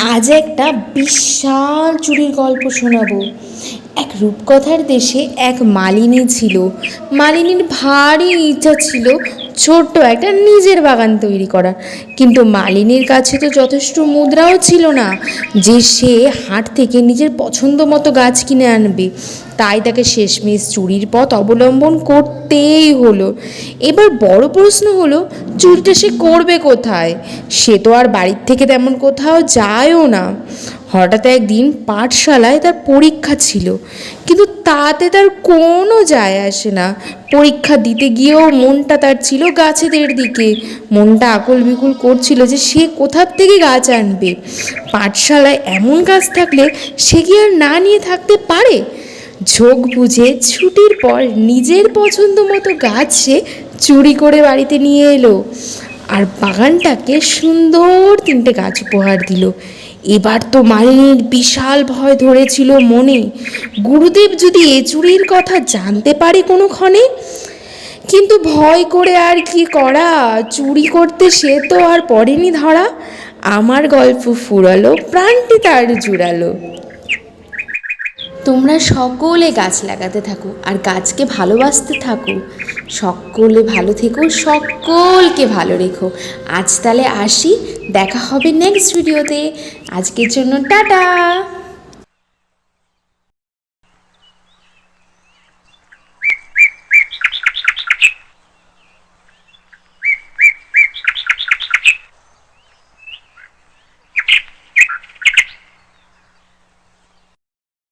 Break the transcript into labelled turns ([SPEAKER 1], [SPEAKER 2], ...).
[SPEAKER 1] আজ একটা বিশাল চুরির গল্প শোনাবো। এক রূপকথার দেশে এক মালিনী ছিল। মালিনীর ভারী ইচ্ছা ছিল ছোট্ট একটা নিজের বাগান তৈরি করার কিন্তু মালিনীর কাছে তো যথেষ্ট মুদ্রাও ছিল না যে সে হাট থেকে নিজের পছন্দ মতো গাছ কিনে আনবে। তাই তাকে শেষমেশ চুরির পথ অবলম্বন করতেই হলো। এবার বড় প্রশ্ন হলো, চুরিটা সে করবে কোথায়? সে তো আর বাড়ির থেকে তেমন কোথাও যায়ও না। হঠাৎ একদিন পাঠশালায় তার পরীক্ষা ছিল, কিন্তু তাতে তার কোনো যায় আসে না। পরীক্ষা দিতে গিয়েও মনটা তার ছিল গাছেদের দিকে। মনটা আকুল বিকুল করছিল যে সে কোথার থেকে গাছ আনবে? পাঠশালায় এমন গাছ থাকলে সে কি আর না নিয়ে থাকতে পারে? ঝোঁক বুঝে ছুটির পর নিজের পছন্দ মতো গাছ সে চুরি করে বাড়িতে নিয়ে এলো। আর বাগানটাকে সুন্দর তিনটে গাছ উপহার দিল। এবার তো মালিনীর বিশাল ভয় ধরেছিল মনে। গুরুদেব যদি এ চুরির কথা জানতে পারে কোনো ক্ষণে কিন্তু ভয় করে আর কি করা? চুরি করতে সে তো আর পড়েনি ধরা। আমার গল্প ফুরালো, প্রাণটি তার জুড়ালো। তোমরা সকলে গাছ লাগাতে থাকো আর গাছকে ভালোবাসতে থাকো। সকলে ভালো থেকো, সকলকে ভালো রেখো। আজ তাহলে আসি, দেখা হবে নেক্সট ভিডিওতে আজকের জন্য টাটা!